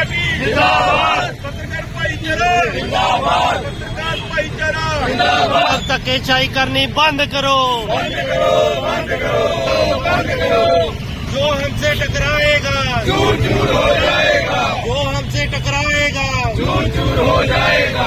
Society ਜਿੰਦਾਬਾਦ ਪੱਤਰਕਾਰ ਭਾਈਚਾਰਾ ਜਿੰਦਾਬਾਦ ਪੱਤਰਕਾਰ ਭਾਈਚਾਰਾ ਜਿੰਦਾਬਾਦ ਧੱਕੇਸ਼ਾਹੀ ਕਰਨੀ ਬੰਦ ਕਰੋ जो हमसे टकराएगा चूर चूर हो जाएगा जो हमसे टकराएगा चूर चूर हो जाएगा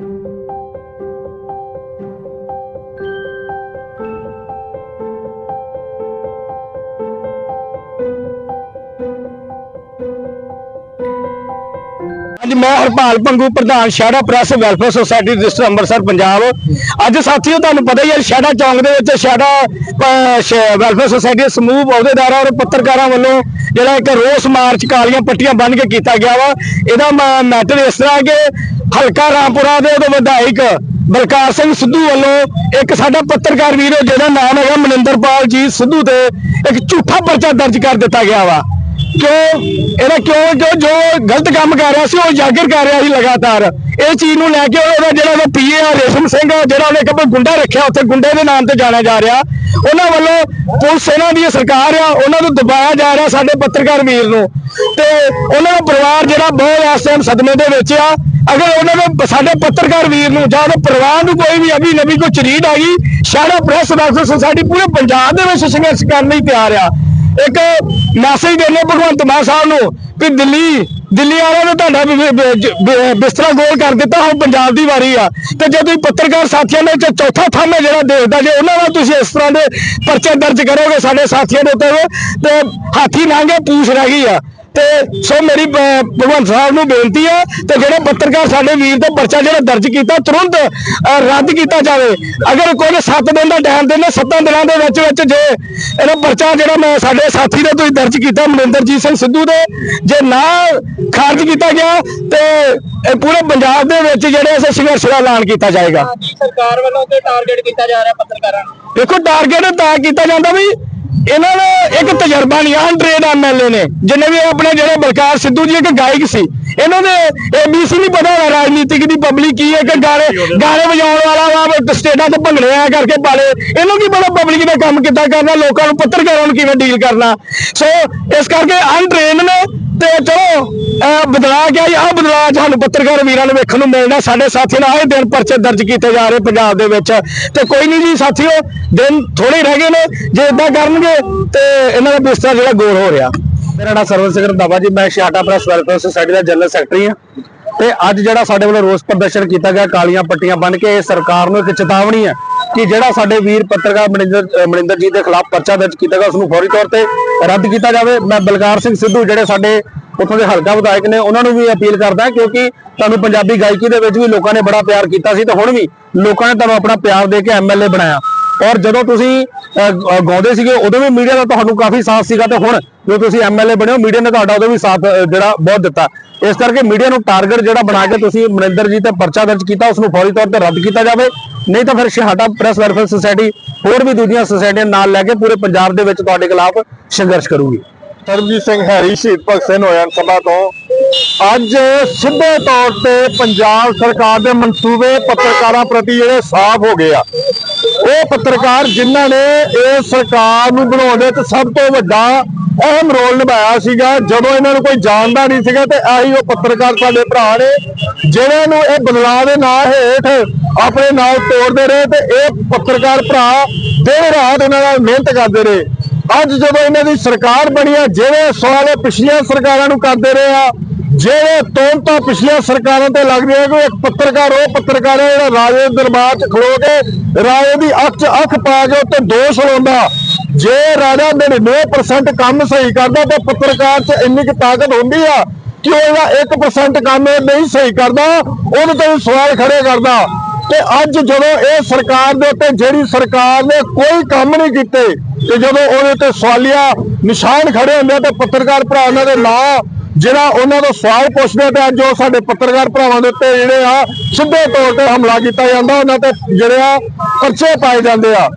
ਮੈਂ ਹਰਪਾਲ ਪੰਗੂ, ਪ੍ਰਧਾਨ ਸ਼ਹਿਰਾ press welfare society district Amritsar, Punjab. ਅੱਜ ਸਾਥੀਓ, ਤੁਹਾਨੂੰ ਪਤਾ ਹੀ ਹੈ, ਸ਼ਹਿਰਾ ਚੌਂਕ ਦੇ ਵਿੱਚ ਸ਼ਹਿਰਾ ਵੈਲਫੇਅਰ ਸੁਸਾਇਟੀ ਸਮੂਹ ਅਹੁਦੇਦਾਰਾਂ ਔਰ ਪੱਤਰਕਾਰਾਂ ਵੱਲੋਂ ਜਿਹੜਾ ਇੱਕ ਰੋਸ ਮਾਰਚ ਕਾਲੀਆਂ ਪੱਟੀਆਂ ਬੰਨ੍ਹ ਕੇ ਕੀਤਾ ਗਿਆ ਵਾ। ਇਹਦਾ ਮੈਟਰ ਇਸ ਤਰ੍ਹਾਂ ਕਿ ਹਲਕਾ ਰਾਮਪੁਰਾ ਦੇ ਉਹਦੇ ਵਿਧਾਇਕ ਬਲਕਾਰ ਸਿੰਘ ਸਿੱਧੂ ਵੱਲੋਂ ਇੱਕ ਸਾਡਾ ਪੱਤਰਕਾਰ ਵੀਰ ਜਿਹਦਾ ਨਾਮ ਹੈਗਾ ਮਨਿੰਦਰਪਾਲ ਜੀ ਸਿੱਧੂ ਤੇ ਇੱਕ ਝੂਠਾ ਪਰਚਾ ਦਰਜ ਕਰ ਦਿੱਤਾ ਗਿਆ ਵਾ। ਕਿਉਂ? ਇਹਦਾ ਕਿਉਂ ਜੋ ਜੋ ਗਲਤ ਕੰਮ ਕਰ ਰਿਹਾ ਸੀ ਉਹ ਉਜਾਗਰ ਕਰ ਰਿਹਾ ਸੀ ਲਗਾਤਾਰ। ਇਹ ਚੀਜ਼ ਨੂੰ ਲੈ ਕੇ ਉਹਦਾ ਜਿਹੜਾ ਉਹਦਾ ਪੀਏ ਆ ਰੇਸ਼ਮ ਸਿੰਘ ਆ, ਜਿਹੜਾ ਉਹਨੇ ਇੱਕ ਗੁੰਡਾ ਰੱਖਿਆ ਉੱਥੇ ਗੁੰਡੇ ਦੇ ਨਾਮ ਤੇ ਜਾਣਿਆ ਜਾ ਰਿਹਾ। ਉਹਨਾਂ ਵੱਲੋਂ ਪੁਲਿਸ ਇਹਨਾਂ ਦੀ ਸਰਕਾਰ ਆ ਉਹਨਾਂ ਨੂੰ ਦਬਾਇਆ ਜਾ ਰਿਹਾ ਸਾਡੇ ਪੱਤਰਕਾਰ ਵੀਰ ਨੂੰ। ਤੇ ਉਹਨਾਂ ਦਾ ਪਰਿਵਾਰ ਜਿਹੜਾ ਬਹੁਤ ਇਸ ਟਾਈਮ ਸਦਮੇ ਦੇ ਵਿੱਚ ਆ। ਅਗਰ ਉਹਨਾਂ ਦੇ ਸਾਡੇ ਪੱਤਰਕਾਰ ਵੀਰ ਨੂੰ ਜਾਂ ਉਹਦੇ ਪਰਿਵਾਰ ਨੂੰ ਕੋਈ ਵੀ ਅਭੀ ਨਵੀਂ ਕੋਈ ਚਰੀਟ ਆ ਗਈ ਸਾਰਾ ਪ੍ਰੈਸ ਵੈਲਫੇਅਰ ਸੁਸਾਇਟੀ ਪੂਰੇ ਪੰਜਾਬ ਦੇ ਵਿੱਚ ਸੰਘਰਸ਼ ਕਰਨ ਲਈ ਤਿਆਰ ਆ। ਇੱਕ ਮੈਸੇਜ ਦੇਣੇ ਭਗਵੰਤ ਮਾਨ ਸਾਹਿਬ ਨੂੰ ਕਿ ਦਿੱਲੀ ਦਿੱਲੀ ਵਾਲਿਆਂ ਨੇ ਤੁਹਾਡਾ ਬਿਸਤਰਾ ਗੋਲ ਕਰ ਦਿੱਤਾ, ਹੁਣ ਪੰਜਾਬ ਦੀ ਵਾਰੀ ਆ। ਤੇ ਜੇ ਤੁਸੀਂ ਪੱਤਰਕਾਰ ਸਾਥੀਆਂ ਦੇ ਵਿੱਚ ਚੌਥਾ ਥੰਮ ਹੈ ਜਿਹੜਾ ਦੇਖਦਾ, ਜੇ ਉਹਨਾਂ ਨਾਲ ਤੁਸੀਂ ਇਸ ਤਰ੍ਹਾਂ ਦੇ ਪਰਚੇ ਦਰਜ ਕਰੋਗੇ, ਸਾਡੇ ਸਾਥੀਆਂ ਦੇ ਉੱਤੇ ਤੇ ਹਾਥੀ ਲੰਘੇ, ਪੂਛ ਰਹਿ ਗਈ ਆ। ਤੇ ਸੋ ਮੇਰੀ ਭਗਵੰਤ ਸਾਹਿਬ ਨੂੰ ਬੇਨਤੀ ਹੈ ਤੇ ਜਿਹੜੇ ਪੱਤਰਕਾਰ ਸਾਡੇ ਵੀਰ ਤੇ ਪਰਚਾ ਜਿਹੜਾ ਦਰਜ ਕੀਤਾ ਤੁਰੰਤ ਰੱਦ ਕੀਤਾ ਜਾਵੇ। ਅਗਰ ਕੋਈ 7 ਦਿਨ ਦਾ ਟਾਈਮ ਦਿੰਦੇ 7 ਦਿਨਾਂ ਦੇ ਵਿੱਚ ਵਿੱਚ ਜੇ ਇਹਦਾ ਪਰਚਾ ਜਿਹੜਾ ਮੈਂ ਸਾਡੇ ਸਾਥੀ ਦੇ ਤੁਸੀਂ ਦਰਜ ਕੀਤਾ ਮਨਿੰਦਰਜੀਤ ਸਿੰਘ ਸਿੱਧੂ ਦੇ ਜੇ ਨਾ ਖਾਰਜ ਕੀਤਾ ਗਿਆ ਤੇ ਇਹ ਪੂਰੇ ਪੰਜਾਬ ਦੇ ਵਿੱਚ ਜਿਹੜੇ ਇਸ ਸੰਘਰਸ਼ ਦਾ ਐਲਾਨ ਕੀਤਾ ਜਾਏਗਾ। ਸਰਕਾਰ ਵੱਲੋਂ ਤੇ ਟਾਰਗੇਟ ਕੀਤਾ ਜਾ ਰਿਹਾ ਪੱਤਰਕਾਰਾਂ ਨੂੰ। ਦੇਖੋ ਟਾਰਗੇਟ ਤਾਂ ਕੀਤਾ ਜਾਂਦਾ ਵੀ ਇਹਨਾਂ ਨੇ ਇੱਕ ਤਜਰਬਾ ਨਹੀਂ ਅਨਟ੍ਰੇਡ ਐਮਐਲਏ ਨੇ, ਜਿੰਨੇ ਵੀ ਆਪਣੇ ਜਿਹੜੇ ਬਲਕਾਰ ਸਿੱਧੂ ਜੀ ਇੱਕ ਗਾਇਕ ਸੀ, ਇਹਨਾਂ ਦੇ ਏਬੀਸੀ ਨਹੀਂ ਪਤਾ ਹੋਣਾ ਰਾਜਨੀਤਿਕ ਦੀ ਪਬਲਿਕ ਕੀ ਹੈ ਕਿ ਗਾਣੇ ਗਾਣੇ ਵਜਾਉਣ ਵਾਲਾ ਵਾ ਸਟੇਟਾਂ ਤੇ ਭੰਗੜੇ ਆ ਕਰਕੇ ਪਾਲੇ। ਇਹਨੂੰ ਕੀ ਪਤਾ ਪਬਲਿਕ ਦਾ ਕੰਮ ਕਿੱਦਾਂ ਕਰਨਾ, ਲੋਕਾਂ ਨੂੰ ਪੱਤਰਕਾਰਾਂ ਨੂੰ ਕਿਵੇਂ ਡੀਲ ਕਰਨਾ। ਸੋ ਇਸ ਕਰਕੇ ਅਨਟ੍ਰੇਨ ਨੇ ਤੇ ਚਲੋ ਬਦਲਾ ਗਿਆ ਆਹ ਬਦਲਾ ਸਾਨੂੰ ਪੱਤਰਕਾਰ ਵੀਰਾਂ ਨੂੰ ਵੇਖਣ ਨੂੰ ਮਿਲਦਾ ਸਾਡੇ ਸਾਥੀ ਨਾਲ ਆਏ ਦਿਨ ਪਰਚੇ ਦਰਜ ਕੀਤੇ ਜਾ ਰਹੇ ਪੰਜਾਬ ਦੇ ਵਿੱਚ। ਤੇ ਕੋਈ ਨਹੀਂ ਜੀ ਸਾਥੀਓ, ਦਿਨ ਥੋੜੇ ਰਹਿ ਗਏ ਨੇ। ਜੇ ਇਦਾਂ ਕਰਨਗੇ ਤੇ ਇਹਨਾਂ ਦਾ ਬਿਸਤਰਾ ਜਿਹੜਾ ਗੋਲ ਹੋ ਰਿਹਾ। ਮੇਰਾ ਨਾਮ ਸਰਵਨ ਸਿੰਘ ਰੰਧਾਵਾ ਜੀ। ਮੈਂ ਸ਼ਾਟਾ ਪ੍ਰੈਸ ਵੈਲਫੇਅਰ ਸੁਸਾਇਟੀ ਦਾ ਜਨਰਲ ਸੈਕਟਰੀ ਹਾਂ। ਤੇ ਅੱਜ ਜਿਹੜਾ ਸਾਡੇ ਵੱਲੋਂ ਰੋਸ ਪ੍ਰਦਰਸ਼ਨ ਕੀਤਾ ਗਿਆ, ਕਾਲੀਆਂ ਪੱਟੀਆਂ ਬੰਨ ਕੇ, ਇਹ ਸਰਕਾਰ ਨੂੰ ਇੱਕ ਚੇਤਾਵਨੀ ਹੈ ਕਿ ਜਿਹੜਾ ਸਾਡੇ ਵੀਰ ਪੱਤਰਕਾਰ ਮਨਿੰਦਰ ਮਨਿੰਦਰ ਜੀ ਦੇ ਖਿਲਾਫ ਪਰਚਾ ਦਰਜ ਕੀਤਾ ਗਿਆ ਉਸ ਨੂੰ ਫੌਰੀ ਤੌਰ ਤੇ ਰੱਦ ਕੀਤਾ ਜਾਵੇ। ਮੈਂ ਬਲਕਾਰ ਸਿੰਘ ਸਿੱਧੂ, ਜਿਹੜੇ ਸਾਡੇ ਉੱਥੋਂ ਦੇ ਹਲਕਾ ਵਿਧਾਇਕ ਨੇ, ਉਹਨਾਂ ਨੂੰ ਵੀ ਅਪੀਲ ਕਰਦਾ ਕਿਉਂਕਿ ਤੁਹਾਨੂੰ ਪੰਜਾਬੀ ਗਾਇਕੀ ਦੇ ਵਿੱਚ ਵੀ ਲੋਕਾਂ ਨੇ ਬੜਾ ਪਿਆਰ ਕੀਤਾ ਸੀ ਤੇ ਹੁਣ ਵੀ ਲੋਕਾਂ ਨੇ ਤੁਹਾਨੂੰ ਆਪਣਾ ਪਿਆਰ ਦੇ ਕੇ ਐਮਐਲਏ ਬਣਾਇਆ। ਔਰ ਜਦੋਂ ਤੁਸੀਂ ਗਾਉਂਦੇ ਸੀਗੇ, ਉਦੋਂ ਵੀ ਮੀਡੀਆ ਦਾ ਤੁਹਾਨੂੰ ਕਾਫੀ ਸਾਥ ਸੀਗਾ ਤੇ ਹੁਣ ਜੋ ਤੁਸੀਂ ਐਮਐਲਏ ਬਣੇ ਹੋ, ਮੀਡੀਆ ਨੇ ਤੁਹਾਡਾ ਉਦੋਂ ਵੀ ਸਾਥ ਜਿਹੜਾ, ਬਹੁਤ ਦਿੱਤਾ। ਇਸ ਕਰਕੇ ਮੀਡੀਆ ਨੂੰ ਟਾਰਗੇਟ ਜਿਹੜਾ ਬਣਾ ਕੇ ਤੁਸੀਂ ਮਨਿੰਦਰ ਜੀ ਤੇ ਪਰਚਾ ਦਰਜ ਕੀਤਾ ਉਸ ਨੂੰ ਫੌਰੀ ਤੌਰ ਤੇ ਰੱਦ ਕੀਤਾ ਜਾਵੇ। ਨਹੀਂ ਤਾਂ ਫਿਰ ਸ਼ਹਾਟਾ ਪ੍ਰੈਸ ਵੈਲਫੇਅਰ ਸੁਸਾਇਟੀ ਹੋਰ ਵੀ ਦੂਜੀਆਂ ਸੁਸਾਇਟੀਆਂ ਨਾਲ ਲੈ ਕੇ ਪੂਰੇ ਪੰਜਾਬ ਦੇ ਵਿੱਚ ਤੁਹਾਡੇ ਖਿਲਾਫ ਸੰਘਰਸ਼ ਕਰੂਗੀ। ਸਰਬਜੀਤ ਸਿੰਘ ਹੈਰੀ ਸ਼ਹੀਦ ਭਗਤ ਸਿੰਘ ਹੋਇਆਂ ਸਭਾ ਤੋਂ। ਅੱਜ ਸਿੱਧੇ ਤੌਰ ਤੇ ਪੰਜਾਬ ਸਰਕਾਰ ਦੇ ਮਨਸੂਬੇ ਪੱਤਰਕਾਰਾਂ ਪ੍ਰਤੀ ਜਿਹੜੇ ਸਾਫ਼ ਹੋ ਗਏ ਆ। ਉਹ ਪੱਤਰਕਾਰ ਜਿਨ੍ਹਾਂ ਨੇ ਇਹ ਸਰਕਾਰ ਨੂੰ ਬਣਾਉਣ ਦੇ ਵਿੱਚ ਸਭ ਤੋਂ ਵੱਡਾ ਅਹਿਮ ਰੋਲ ਨਿਭਾਇਆ ਸੀਗਾ। ਜਦੋਂ ਇਹਨਾਂ ਨੂੰ ਕੋਈ ਜਾਣਦਾ ਨਹੀਂ ਸੀਗਾ ਤੇ ਆਹੀ ਉਹ ਪੱਤਰਕਾਰ ਸਾਡੇ ਭਰਾ ਨੇ ਜਿਹੜੇ ਨੂੰ ਇਹ ਬਦਲਾਅ ਦੇ ਨਾਂ ਹੇਠ ਆਪਣੇ ਨਾਲ ਤੋੜਦੇ ਰਹੇ ਤੇ ਇਹ ਪੱਤਰਕਾਰ ਭਰਾ ਦਿਨ ਰਾਤ ਉਹਨਾਂ ਨਾਲ ਮਿਹਨਤ ਕਰਦੇ ਰਹੇ। ਅੱਜ ਜਦੋਂ ਇਹਨਾਂ ਦੀ ਸਰਕਾਰ ਬਣੀ ਆ ਜਿਹੜੇ ਸਵਾਲ ਇਹ ਪਿਛਲੀਆਂ ਸਰਕਾਰਾਂ ਨੂੰ ਕਰਦੇ ਰਹੇ ਆ ਜਿਹੜੇ ਤੋਮਤਾਂ ਪਿਛਲੀਆਂ ਸਰਕਾਰਾਂ ਤੇ ਲੱਗਦੀਆਂ ਕਿ ਇੱਕ ਪੱਤਰਕਾਰ, ਉਹ ਪੱਤਰਕਾਰ ਹੈ ਜਿਹੜਾ ਰਾਜੇ ਦਰਬਾਰ 'ਚ ਖਲੋ ਕੇ ਰਾਜੇ ਦੀ ਅੱਖ 'ਚ ਅੱਖ ਪਾ ਕੇ ਉੱਤੇ ਦੋਸ਼ ਲਾਉਂਦਾ। ਜੇ ਰਾਜਾ 99% ਕੰਮ ਸਹੀ ਕਰਦਾ ਤਾਂ ਪੱਤਰਕਾਰ 'ਚ ਇੰਨੀ ਕੁ ਤਾਕਤ ਹੁੰਦੀ ਆ ਕਿ ਉਹ 1% ਕੰਮ ਨਹੀਂ ਸਹੀ ਕਰਦਾ? ਉਹਦੇ ਤੇ ਸਵਾਲ ਖੜੇ ਕਰਦਾ। ਤੇ ਅੱਜ ਜਦੋਂ ਇਹ ਸਰਕਾਰ ਦੇ ਉੱਤੇ, ਜਿਹੜੀ ਸਰਕਾਰ ਨੇ ਕੋਈ ਕੰਮ ਨਹੀਂ ਕੀਤੇ, ਤੇ ਜਦੋਂ ਉਹਦੇ ਤੇ ਸਵਾਲੀਆ ਨਿਸ਼ਾਨ ਖੜੇ ਹੁੰਦੇ ਆ ਤੇ ਪੱਤਰਕਾਰ ਭਰਾ ਉਹਨਾਂ ਦੇ ਨਾਂ ਜਿਹੜਾ ਉਹਨਾਂ ਤੋਂ ਸਵਾਲ ਪੁੱਛਦੇ ਆ ਤੇ ਅੱਜ ਉਹ ਸਾਡੇ ਪੱਤਰਕਾਰ ਭਰਾਵਾਂ ਦੇ ਉੱਤੇ ਜਿਹੜੇ ਆ, ਸਿੱਧੇ ਤੌਰ ਤੇ ਹਮਲਾ ਕੀਤਾ ਜਾਂਦਾ, ਉਹਨਾਂ ਤੇ ਜਿਹੜੇ ਆ ਪਰਚੇ ਪਾਏ ਜਾਂਦੇ ਆ।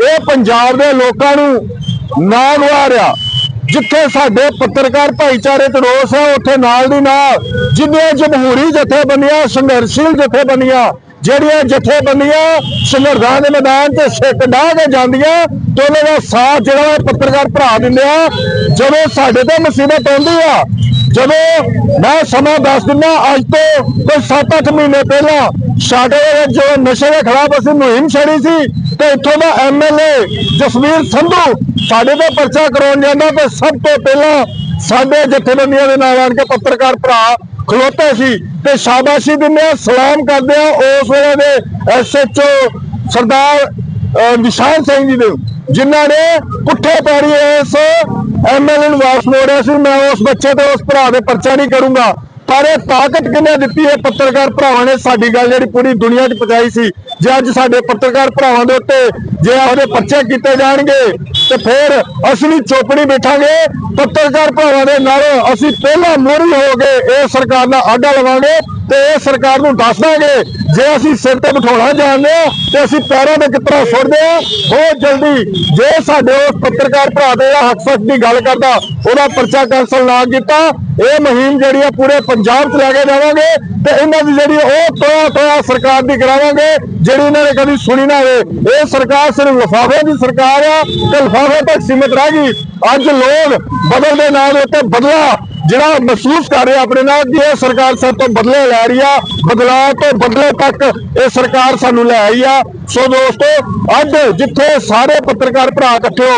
ਇਹ ਪੰਜਾਬ ਦੇ ਲੋਕਾਂ ਨੂੰ ਨਾ ਗਵਾ ਰਿਹਾ ਜਿੱਥੇ ਸਾਡੇ ਪੱਤਰਕਾਰ ਭਾਈਚਾਰੇ ਤੇ ਰੋਸ ਹੈ ਉੱਥੇ ਨਾਲ ਦੀ ਨਾਲ ਜਿੰਨੀਆਂ ਜਮਹੂਰੀ ਜਥੇਬੰਦੀਆਂ, ਸੰਘਰਸ਼ੀਲ ਜਥੇਬੰਦੀਆਂ, ਜਿਹੜੀਆਂ ਜਥੇਬੰਦੀਆਂ ਸੰਵਿਧਾਨ ਦੇ ਮੈਦਾਨ ਤੇ ਸਿੱਕ ਡਾਹ ਕੇ ਜਾਂਦੀਆਂ, ਤੇ ਉਹਨਾਂ ਦਾ ਸਾਥ ਜਿਹੜਾ ਇਹ ਪੱਤਰਕਾਰ ਭਰਾ ਦਿੰਦੇ ਆ, ਜਦੋਂ ਸਾਡੇ ਤੇ ਮੁਸੀਬਤ ਆਉਂਦੀ ਆ, ਜਦੋਂ ਮੈਂ ਸਮਾਂ ਦੱਸ ਦਿੰਦਾ, ਅੱਜ ਤੋਂ ਕੋਈ 7-8 ਮਹੀਨੇ ਪਹਿਲਾਂ ਸਾਡੇ ਜੋ ਨਸ਼ੇ ਦੇ ਖਿਲਾਫ ਅਸੀਂ ਮੁਹਿੰਮ ਛੜੀ ਸੀ ਤੇ ਇੱਥੋਂ ਦਾ ਐਮਐਲਏ ਜਸਵੀਰ ਸੰਧੂ ਸਾਡੇ ਤੇ ਪਰਚਾ ਕਰਾਉਣ ਜਾਂਦਾ ਤੇ ਸਭ ਤੋਂ ਪਹਿਲਾਂ ਸਾਡੇ ਜਥੇਬੰਦੀਆਂ ਦੇ ਨਾਲ ਆਣ ਕੇ ਪੱਤਰਕਾਰ ਭਰਾ ਖਲੋਤੇ ਸੀ ਤੇ ਸ਼ਾਬਾਸ਼ੀ ਦਿੰਦੇ ਆ ਸਲਾਮ ਕਰਦੇ ਆ ਉਸ ਵੇਲੇ ਦੇ ਐਸਐਚਓ ਸਰਦਾਰ ਅਹ, ਨਿਸ਼ਾਨ ਸਿੰਘ ਜੀ ਦੇ ਜਿਨ੍ਹਾਂ ਨੇ ਪੁੱਠੇ ਪੈਰੀ ਇਸ ਐਮਐਲਏ ਨੂੰ ਵਾਪਸ ਮੋੜਿਆ ਸੀ। ਮੈਂ ਉਸ ਬੱਚੇ ਤੇ ਉਸ ਭਰਾ ਦੇ ਪਰਚਾ ਨਹੀਂ ਕਰੂੰਗਾ। ਪਰ ਇਹ ਤਾਕਤ ਕਿੰਨੇ ਦਿੱਤੀ ਇਹ ਪੱਤਰਕਾਰ ਭਰਾਵਾਂ ਨੇ ਸਾਡੀ ਗੱਲ ਜਿਹੜੀ ਪੂਰੀ ਦੁਨੀਆ 'ਚ ਪਹੁੰਚਾਈ ਸੀ। ਜੇ ਅੱਜ ਸਾਡੇ ਪੱਤਰਕਾਰ ਭਰਾਵਾਂ ਦੇ ਉੱਤੇ ਜੇ ਉਹਦੇ ਪਰਚੇ ਕੀਤੇ ਜਾਣਗੇ, ਤੇ ਫਿਰ ਅਸਲੀ ਚੋਪੜੀ ਬੈਠਾਂਗੇ। ਪੱਤਰਕਾਰ ਭਰਾਵਾਂ ਦੇ ਨਾਲ ਅਸੀਂ ਪਹਿਲਾਂ ਮੋਰੀ ਹੋ ਕੇ ਇਹ ਸਰਕਾਰ ਦਾ ਆਡਾ ਲਵਾਂਗੇ। ਤੇ ਇਹ ਸਰਕਾਰ ਨੂੰ ਦੱਸ ਦਾਂਗੇ, ਜੇ ਅਸੀਂ ਸਿਰ ਤੇ ਬਿਠਾਉਣਾ ਜਾਣਦੇ ਆ ਤੇ ਅਸੀਂ ਪੈਰਾਂ ਦੇ ਕਿਤਰਾ ਸੁੱਟਦੇ ਆ ਬਹੁਤ ਜਲਦੀ ਜੇ ਸਾਡੇ ਉਸ ਪੱਤਰਕਾਰ ਭਰਾ ਦੇ ਜਿਹੜਾ ਹੱਕ ਸੱਚ ਦੀ ਗੱਲ ਕਰਦਾ, ਉਹਦਾ ਪਰਚਾ ਕੈਂਸਲ ਨਾ ਕੀਤਾ, ਇਹ ਮੁਹਿੰਮ ਜਿਹੜੀ ਆ ਪੂਰੇ ਪੰਜਾਬ 'ਚ ਲੈ ਕੇ ਜਾਵਾਂਗੇ, ਤੇ ਇਹਨਾਂ ਦੀ ਜਿਹੜੀ ਉਹ ਤੋਆ ਤੋਆ ਸਰਕਾਰ ਦੀ ਕਰਾਵਾਂਗੇ, ਜਿਹੜੀ ਇਹਨਾਂ ਨੇ ਕਦੀ ਸੁਣੀ ਨਾ ਹੋਵੇ। ਇਹ ਸਰਕਾਰ ਸਿਰਫ ਲਿਫਾਫੇ ਦੀ ਸਰਕਾਰ ਆ, ਤੇ ਲਿਫਾਫੇ ਤੱਕ ਸੀਮਿਤ ਰਹਿ ਗਈ। ਅੱਜ ਲੋਕ ਬਦਲ ਦੇ ਨਾਂ ਦੇ ਉੱਤੇ ਬਦਲਾ ਜਿਹੜਾ ਮਹਿਸੂਸ ਕਰ ਰਿਹਾ ਆਪਣੇ ਨਾਲ ਕਿ ਇਹ ਸਰਕਾਰ ਸਭ ਤੋਂ ਬਦਲੇ ਲੈ ਰਹੀ ਆ, ਬਦਲਾਅ ਤੋਂ ਬਦਲੇ ਤੱਕ ਇਹ ਸਰਕਾਰ ਸਾਨੂੰ ਲੈ ਆਈ ਆ। ਸੋ ਦੋਸਤੋ, ਅੱਜ ਜਿੱਥੇ ਸਾਰੇ ਪੱਤਰਕਾਰ ਭਰਾ ਇਕੱਠੇ ਹੋ